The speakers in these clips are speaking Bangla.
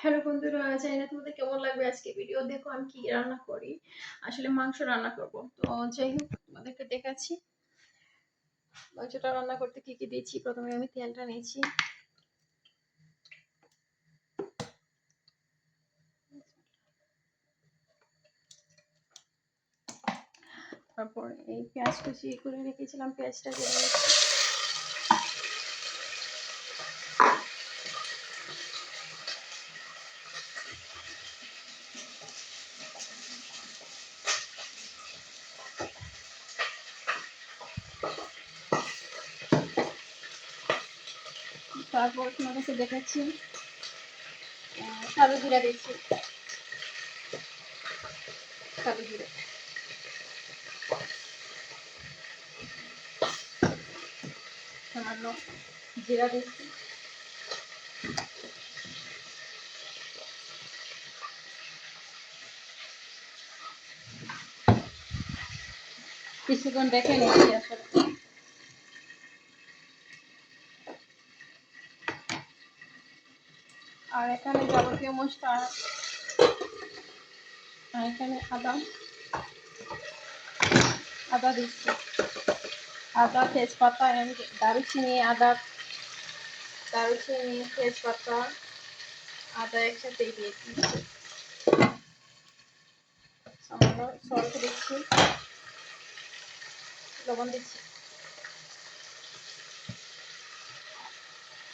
হ্যালো বন্ধুরা, জানি না তোমাদের কেমন লাগবে আজকে ভিডিও দেখো আমি কি রান্না করি। আসলে মাংস রান্না করব। তো যাই হোক, তোমাদেরকে দেখাচ্ছি। মাংসটা রান্না করতে কি কি দিয়েছি? প্রথমে আমি তেলটা নিয়েছি। তারপর এই পেঁয়াজ কুচি করে রেখেছিলাম। পেঁয়াজটা দিয়ে দিয়েছি তারপর তোমার কাছে দেখাচ্ছি। কালো জিরা দিচ্ছি। কালো জিরা। সামান্য জিরা দিচ্ছি। কিছুক্ষণ দেখে নিচ্ছি আসলে। আর এখানে যাবতীয় মশলা আর এখানে আদা আদা দিচ্ছি। আদা, তেজপাতা দারুচিনি, আদা, দারুচিনি, তেজপাতা, আদা একসাথে দিয়ে দিচ্ছি। সামান্য সল্ট দিচ্ছি। লবণ দিচ্ছি।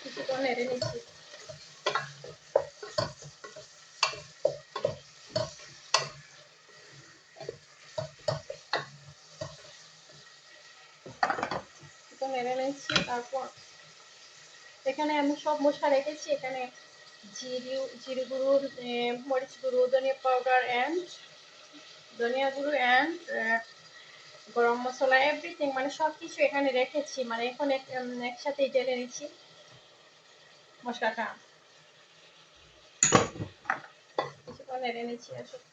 কিছুক্ষণ নেড়ে নিচ্ছি। নেড়ে নিচ্ছি তারপর এখানে আমি সব মশলা রেখেছি। এখানে জিরি, জিরে গুঁড়ো মরিচ গুঁড়ো, ধনিয়া পাউডার অ্যান্ড ধনিয়া গুঁড়ো অ্যান্ড গরম মশলা এভরিথিং মানে সব কিছু এখানে রেখেছি। মানে এখন একসাথে ঢেলে নিচ্ছি মশলাটা। কিছুক্ষণ নেড়ে নিচ্ছি আসলে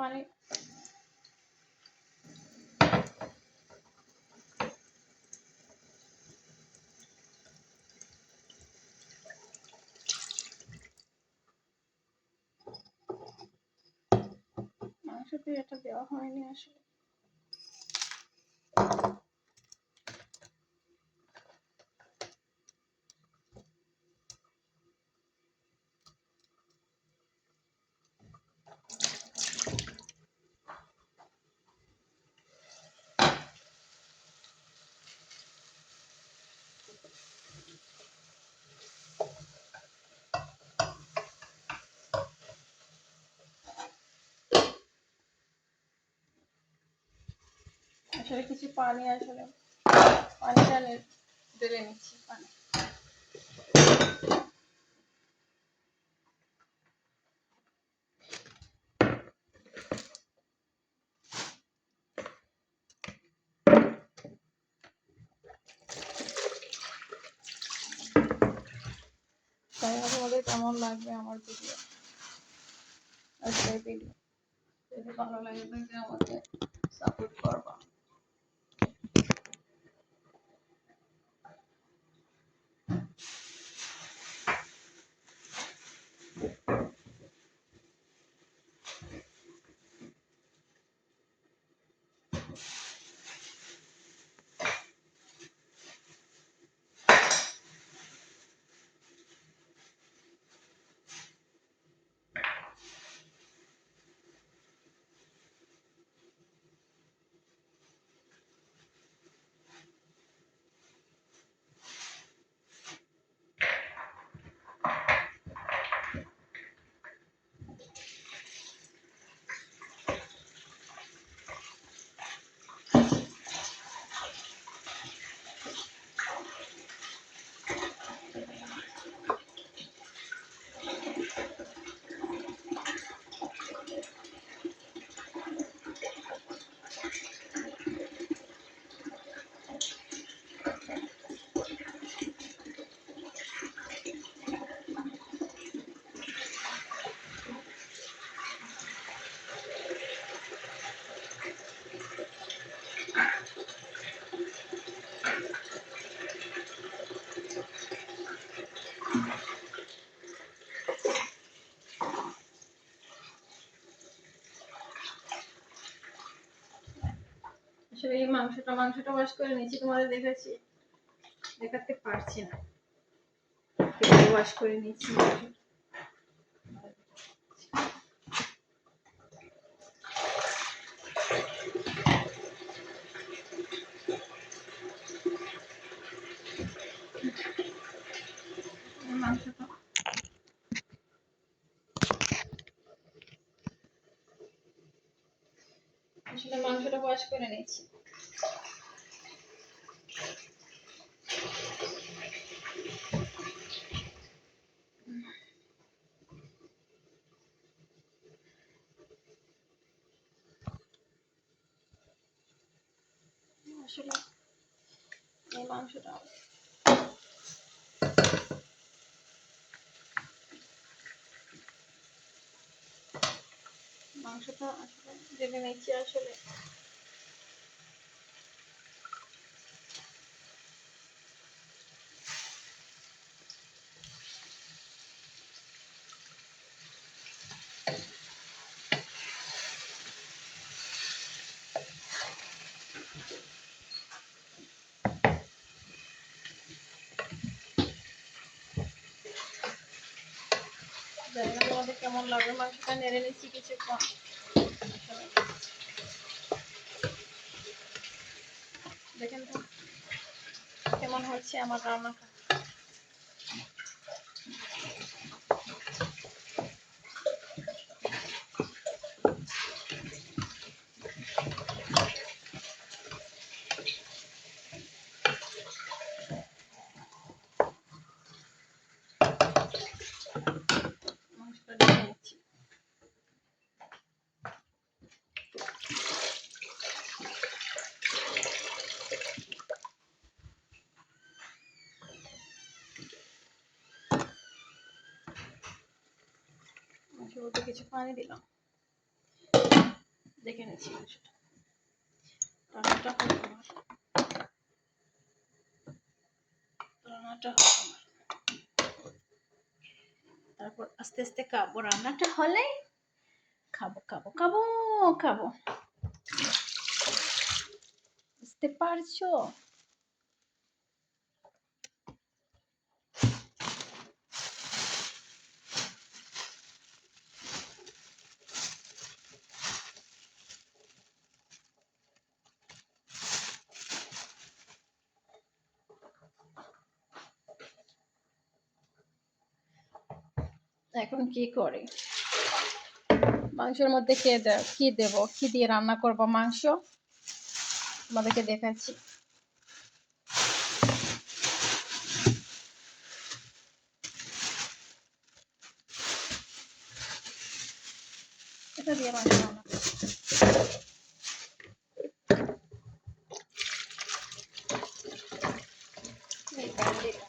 পানি। মাংসতে এটা দেওয়া হয়নি আসলে। কিছু পানি আসলে পানিটা ঢেলে নিচ্ছি, পানি। তাই তোমাদের কেমন লাগবে আমার ভিডিও আজকের ভিডিও যদি ভালো লাগে তাহলে আমাকে সাপোর্ট করবা। মাংসটা মাংসটা ওয়াশ করে নিয়েছি, তোমাদের দেখাচ্ছি। দেখাতে পারছি না। ওয়াশ করে নিয়েছি। আসলে মাংসটা ওয়াশ করে নিয়েছি আসলে মাংসটা। মাংসটা আসলে জেনে নিচ্ছি আসলে জানি কেমন লাগবে মাংসটা নেড়ে নিচ্ছি কিছুক্ষণ। দেখেন তো কেমন হচ্ছে আমার রান্নাটা মাংসটা দিয়ে নিচ্ছি মাংসের মধ্যে কিছু পানি দিলাম দেখে নিচ্ছি তারপর আস্তে আস্তে খাব। রান্নাটা হলে খাব খাব খাব খাব। বুঝতে পারছ এখন কি করি? মাংসের মধ্যে কে দেব কি দেব? কি দিয়ে রান্না করব মাংস? তোমাদেরকে দেখাচ্ছি। এটা দিয়ে মাংস রান্না করব। এই ভেন্ডিটা।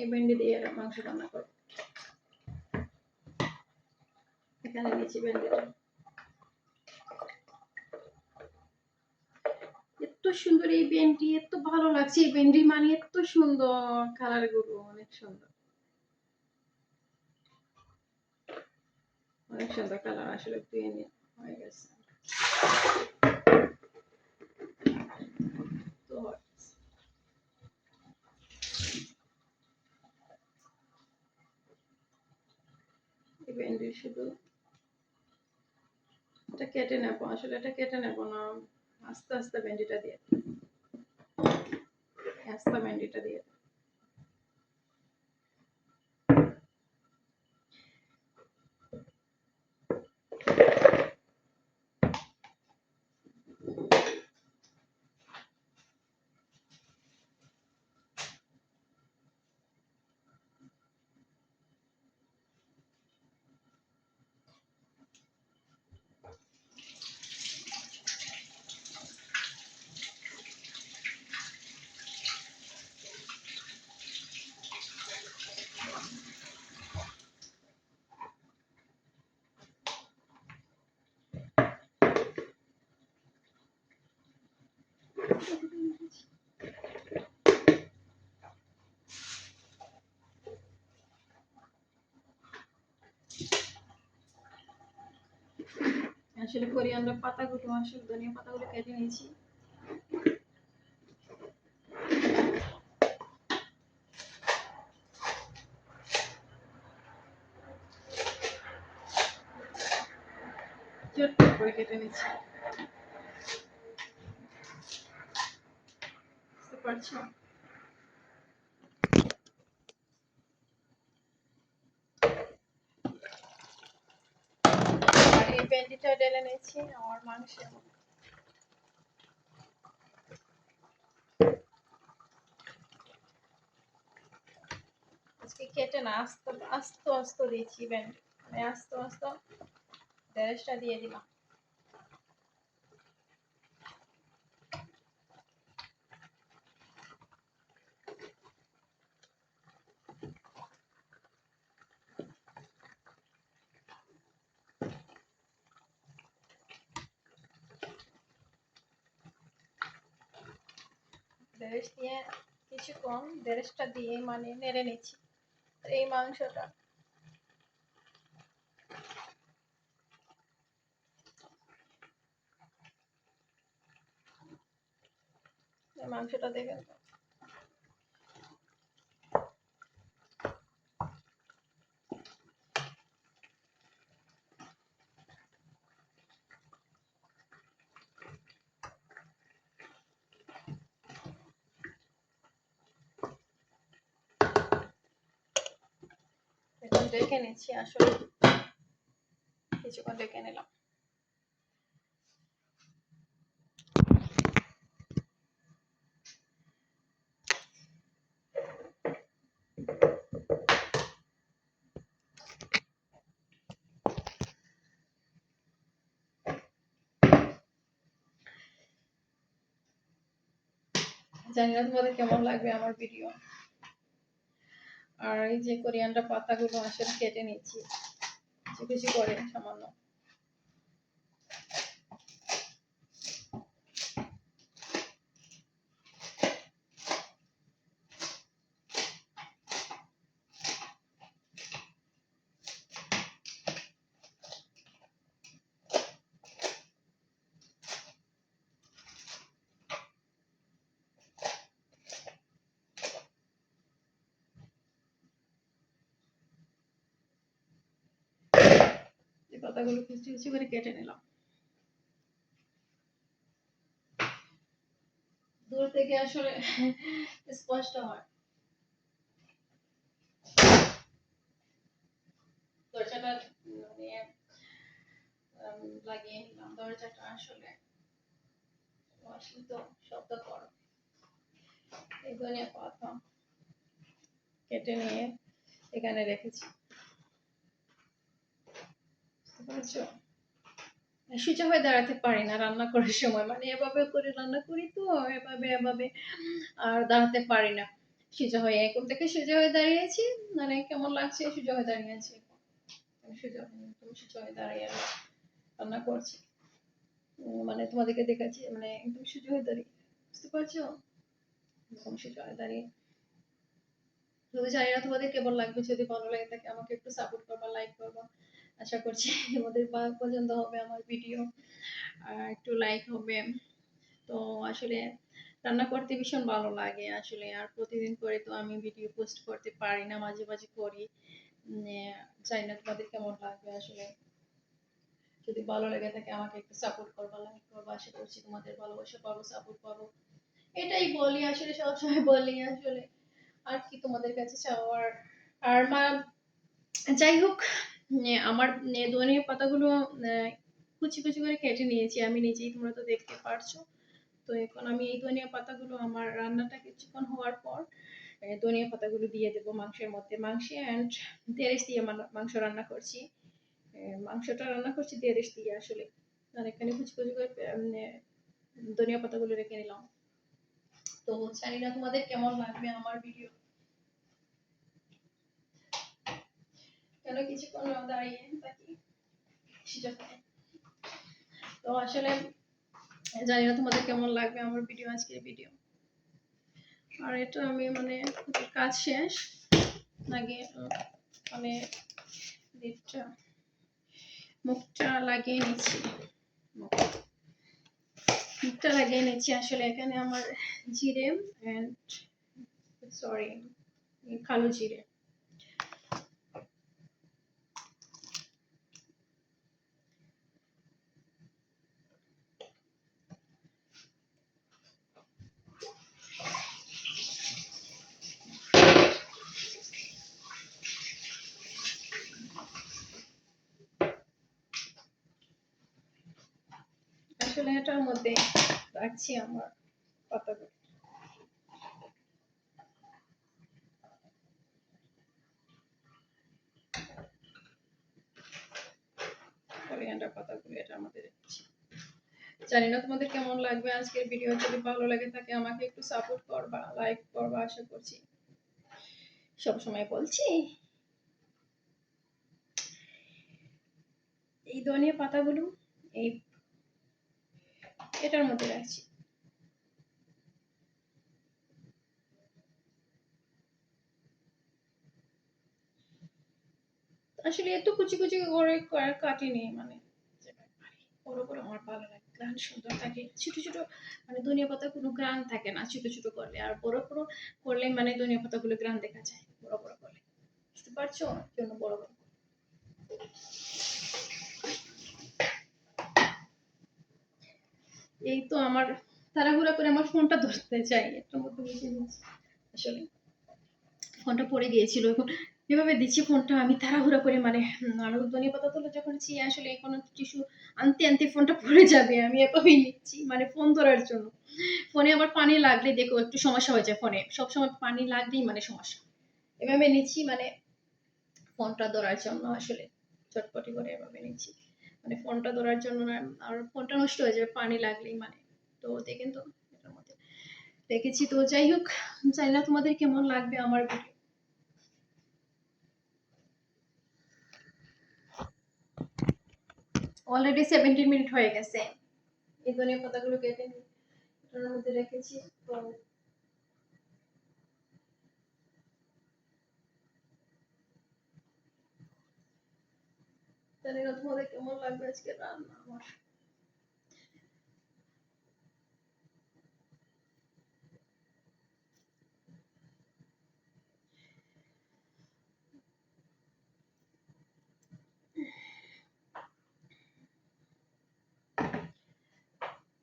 এই ভেন্ডি দিয়ে এরা মাংস রান্না করব এখানে নিয়েছি ভেন্ডিটা। এত সুন্দর এই ভেন্ডি, এত ভালো লাগছে এই ভেন্ডির মানে এত সুন্দর কালারগুলো অনেক সুন্দর। অনেক সুন্দর কালার আসলে নিয়ে হয়ে গেছে তো হয়ে গেছে। এই ভেন্ডি শুধু? এটা কেটে নেব, আসলে এটা কেটে নেব না। আস্তে আস্তে ভেন্ডিটা দিয়ে। আস্তে ভেন্ডিটা দিয়ে আসলে কোরিয়ানরা পাতাগুলো আসলে ধনিয়া পাতাগুলো কেটে নিয়েছি। কেটে নিয়েছি নিয়েছি আমার মাংসের আজকে কেটে না, আস্ত আস্ত আস্ত দিয়েছি ব্যান্ড মানে আস্ত আস্ত, দেড়শটা দিয়ে দিলাম। দেড়শ দিয়ে কিছুক্ষণ দেড়শটা দিয়ে মানে নেড়ে নিচ্ছি। এই মাংসটা। মাংসটা দেখেন ডেকে নিচ্ছি আসলে। কিছুক্ষণ ডেকে নিলাম। জানি না তোমাদের কেমন লাগবে আমার ভিডিও আর এই যে কোরিয়ানটা পাতাগুলো আসলে কেটে নিচ্ছি কিছু কিছু করে সামান্য এই পাতাগুলো কিছু কিছু করে কেটে নিলাম। দূর থেকে আসলে স্পষ্ট হয়। মানে লাগিয়ে নিলাম। দরজাটা আসলে শব্দ পাতা কেটে নিয়ে এখানে রেখেছি। পারছ সোজা হয়ে দাঁড়াতে পারি না রান্না করার সময়। মানে এভাবে করে রান্না করি তো, এভাবে এভাবে আর দাঁড়াতে পারি না। সোজা হয়ে, এখন থেকে সোজা হয়ে দাঁড়িয়েছি। মানে কেমন লাগছে? সোজা হয়ে দাঁড়িয়েছি আমি সোজা হয়ে দাঁড়িয়ে রান্না করছি। মানে তোমাদেরকে দেখাচ্ছি মানে একদম সোজা হয়ে দাঁড়িয়ে। বুঝতে পারছ? এরকম হয়ে দাঁড়িয়ে। তবে জানি না তোমাদের কেমন লাগবে। যদি ভালো লাগে থাকে আমাকে একটু সাপোর্ট করবা লাইক করবা। আশা করছি তোমাদের পছন্দ হবে আমার ভিডিও আর একটু লাইক হবে। তো আসলে রান্না করতে ভীষণ ভালো লাগে আসলে, আর প্রতিদিন করে তো আমি ভিডিও পোস্ট করতে পারি না, মাঝে মাঝে করি। জানি না তোমাদের কেমন লাগবে আসলে। যদি ভালো লেগে থাকে আমাকে একটু সাপোর্ট করবা লাইক করবা, আশা করছি তোমাদের ভালোবাসা পাবো সাপোর্ট পাবো। এটাই বলি আসলে, সবসময় বলি আসলে। আর কি তোমাদের কাছে চাওয়ার? আর মা, যাই হোক আমার উম, ধনিয়া পাতাগুলো কুচি কুচি করে কেটে নিয়েছি। আমি নিজেই তোমরা তো দেখতে পারছ। তো এখন আমি এই ধনিয়া পাতাগুলো আমার রান্নাটা কিছুক্ষণ হওয়ার পর ধনিয়া পাতাগুলো দিয়ে দেবো মাংসের মধ্যে। মাংসে অ্যান্ড দেরেস দিয়ে মানা- মাংস রান্না করছি। মাংসটা রান্না করছি দেরেস দিয়ে আসলে। এখানে কুচি কুচি করে ধনিয়া পাতাগুলো রেখে নিলাম তো জানি না তোমাদের কেমন লাগবে আমার ভিডিও কেন কিছুক্ষণ দাঁড়িয়ে থাকি তো। আসলে জানি না তোমাদের কেমন লাগবে আমার ভিডিও আজকের ভিডিও আর এটা আমি মানে কাজ শেষ। লাগিয়ে মানে লিপটা মুখটা লাগিয়ে নিচ্ছি। দিকটা লাগিয়ে নিচ্ছি আসলে এখানে আমার জিরে অ্যান্ড সরি কালো জিরে। আসলে এটার মধ্যে রাখছি আমার পাতাগুলো। জানি না তোমাদের কেমন লাগবে আজকের ভিডিও। যদি ভালো লাগে থাকে আমাকে একটু সাপোর্ট করবা লাইক করবা, আশা করছি সব সময় বলছি। এই ধনিয়া পাতাগুলো, এই এটার মধ্যে রাখছি। আসলে এত কুচি কুচি করে কাটিনি মানে বড় করে আমার ভালো লাগে। গ্রান সুন্দর থাকে, ছোট ছোট মানে ধনিয়া পাতা কোনো গ্রান থাকে না, ছোট ছোট করলে। আর বড় বড় করলে মানে ধনিয়া পাতাগুলো গ্রান দেখা যায়, বড় বড় করলে। বুঝতে পারছ? জন্য বড় বড় এই তো আমার তাড়াহুড়া করে আমার ফোনটা ধরতে চাই। একটা বুঝে নিচ্ছি আসলে ফোনটা পড়ে গিয়েছিল এখন। এভাবে দিচ্ছি ফোনটা, আমি তাড়াহুড়া করে মানে আলু ধনিয়া পাতা তুলে যখন ছি, আসলে এখন টিস্যু আনতে আনতে ফোনটা পড়ে যাবে, আমি এভাবেই নিচ্ছি মানে ফোন ধরার জন্য। ফোনে আবার পানি লাগলে দেখো একটু সমস্যা হয়ে যায় ফোনে। সবসময় পানি লাগলেই মানে সমস্যা। এভাবে নিচ্ছি মানে ফোনটা ধরার জন্য আসলে, চটপটি করে এভাবে নিচ্ছি। মানে ফোনটা ধরার জন্য না, আর ফোনটা নষ্ট হয়ে যাবে, পানি লাগলেই মানে। তো দেখেন তো এটার মধ্যে রেখেছি। তো যাই হোক, জানি না তোমাদের কেমন লাগবে আমার ভিডিও অলরেডি সেভেন্টিন মিনিট হয়ে গেছে। এই ধনিয়া পাতাগুলো কেটে মধ্যে রেখেছি। তো জানি না তোমাদের কেমন লাগবে আজকে রান্না আমার।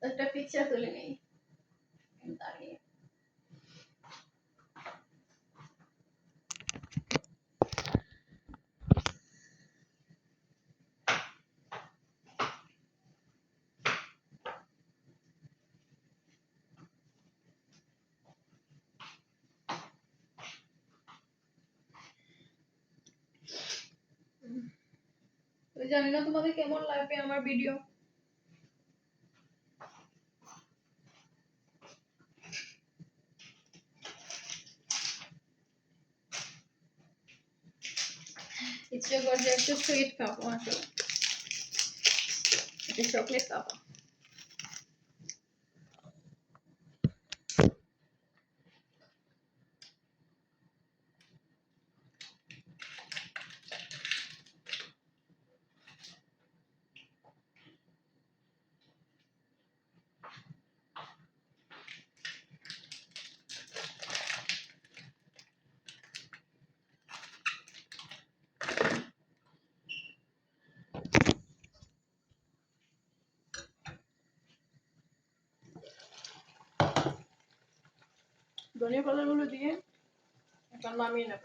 একটা পিকচার তুলে নেই দাঁড়িয়ে তো জানি না তোমাদের কেমন লাগবে আমার ভিডিও ইচ্ছে করছে একটু সুইট খাব, আসলে। চকলেট খাব ধনিয়া পাতাগুলো দিয়ে এখন নামিয়ে নেব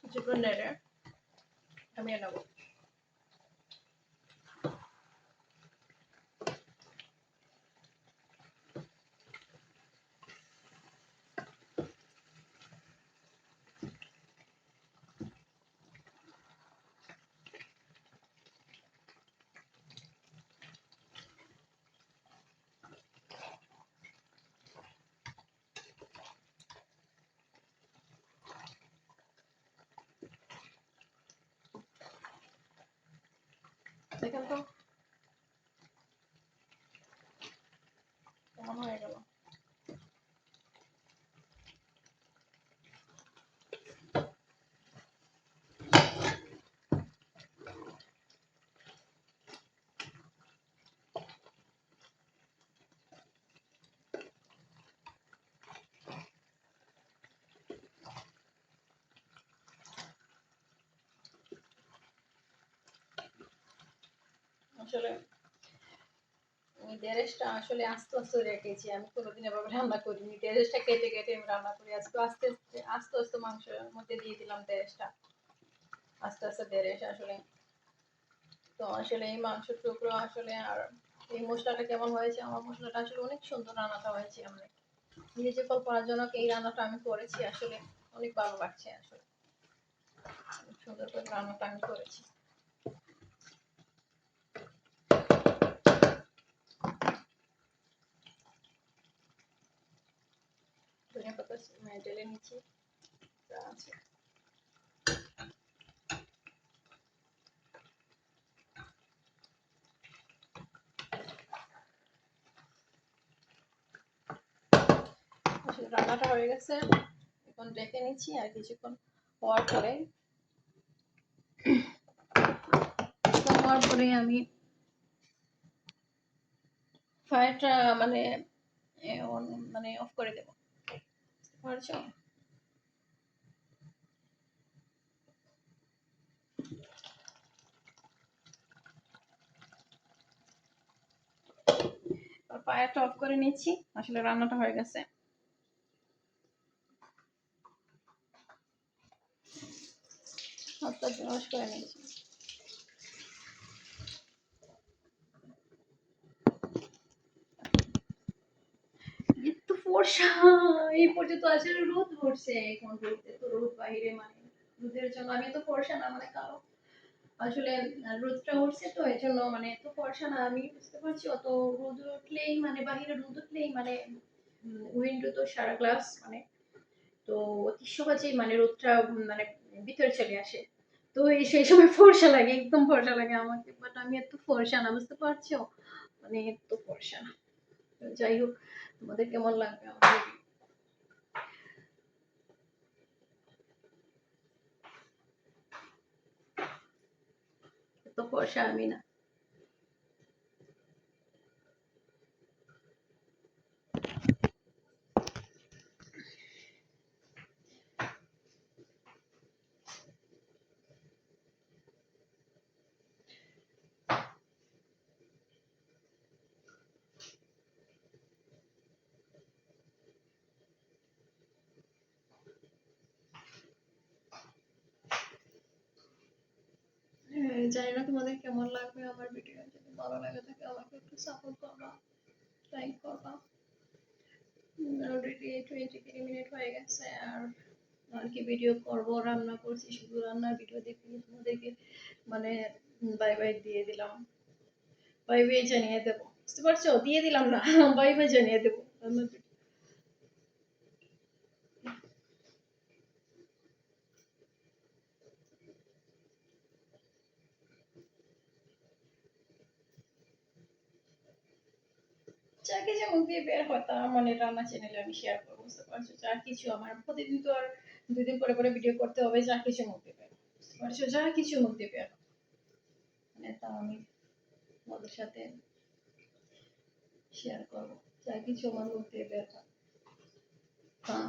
কিছুক্ষণ নেড়ে নামিয়ে নেব দেখেন তো কেমন হয়ে গেল আসলে আসলে আস্তে আস্তে রেখেছি আমি কোনোদিন এভাবে রান্না করিনি। কেটে কেটে আমি রান্না করি। আজকে আস্তে আস্তে আস্তে আস্তে মাংসের মধ্যে দিয়ে দিলাম আস্তে আস্তে আসলে। তো আসলে এই মাংসের টুকরো আসলে আর এই মশলাটা কেমন হয়েছে? আমার মশলাটা আসলে অনেক সুন্দর রান্নাটা হয়েছে। আমি নিজে কল্পনাজনক এই রান্নাটা আমি করেছি। আসলে অনেক ভালো লাগছে আসলে। সুন্দর করে রান্নাটা আমি করেছি ধনিয়া পাতা মানে ঢেলে নিচ্ছি রান্নাটা হয়ে গেছে। এখন ডেকে নিচ্ছি আর কিছুক্ষণ হওয়ার পরে। হওয়ার পরে আমি ফায়ারটা মানে মানে অফ করে দেবো। পারছ ফায়ারটা অফ করে নিচ্ছি আসলে রান্নাটা হয়ে গেছে। হাতটা করে নিচ্ছি এত এই পর্যন্ত রোদ এখন রোদ এত রোদ বাইরে মানে। রোদের জন্য আমি তো না মানে আসলে রোদটা উঠছে তো, এই জন্য মানে এত ফর্সা না, আমি বুঝতে পারছি অত রোদ উঠলেই মানে বাহিরে রোদ উঠলেই মানে উইন্ডো তো সারা গ্লাস মানে। তো অতি সহজেই মানে রোদটা মানে ভিতরে চলে আসে। তো এই সেই সময় ফর্সা লাগে, একদম ফর্সা লাগে আমাকে। বাট আমি এত ফর্সা না, বুঝতে পারছ? মানে এত ফর্সা না। যাই হোক তোমাদের কেমন লাগবে আমার video? এত ফর্সা আমি না হ্যাঁ, জানি না তোমাদের কেমন লাগবে আমার ভিডিও যদি ভালো লাগে থাকে আমাকে একটু সাপোর্ট করবা লাইক করবা। অলরেডি টোয়েন্টি থ্রি মিনিট হয়ে গেছে আর আর কি ভিডিও করব, রান্না করছি, শুধু রান্নার ভিডিও দেখি তোমাদেরকে মানে বাই বাই দিয়ে দিলাম। বাই বাই জানিয়ে দেবো। বুঝতে পারছ? দিয়ে দিলাম না বাই বাই জানিয়ে দেবো। রান্নার video। যেমন দিয়ে বের হয় তা মানে রান্না চ্যানেলে আমি শেয়ার করব, বুঝতে পারছ যা কিছু আমার প্রতিদিন তো আর দুদিন পরে পরে ভিডিও করতে হবে, যা কিছু মুখ দিয়ে বের। বুঝতে পারছ যা কিছু মুখ দিয়ে বের। মানে তা আমি ওদের সাথে শেয়ার করব, যা কিছু আমার মুখ দিয়ে বের হয়। হ্যাঁ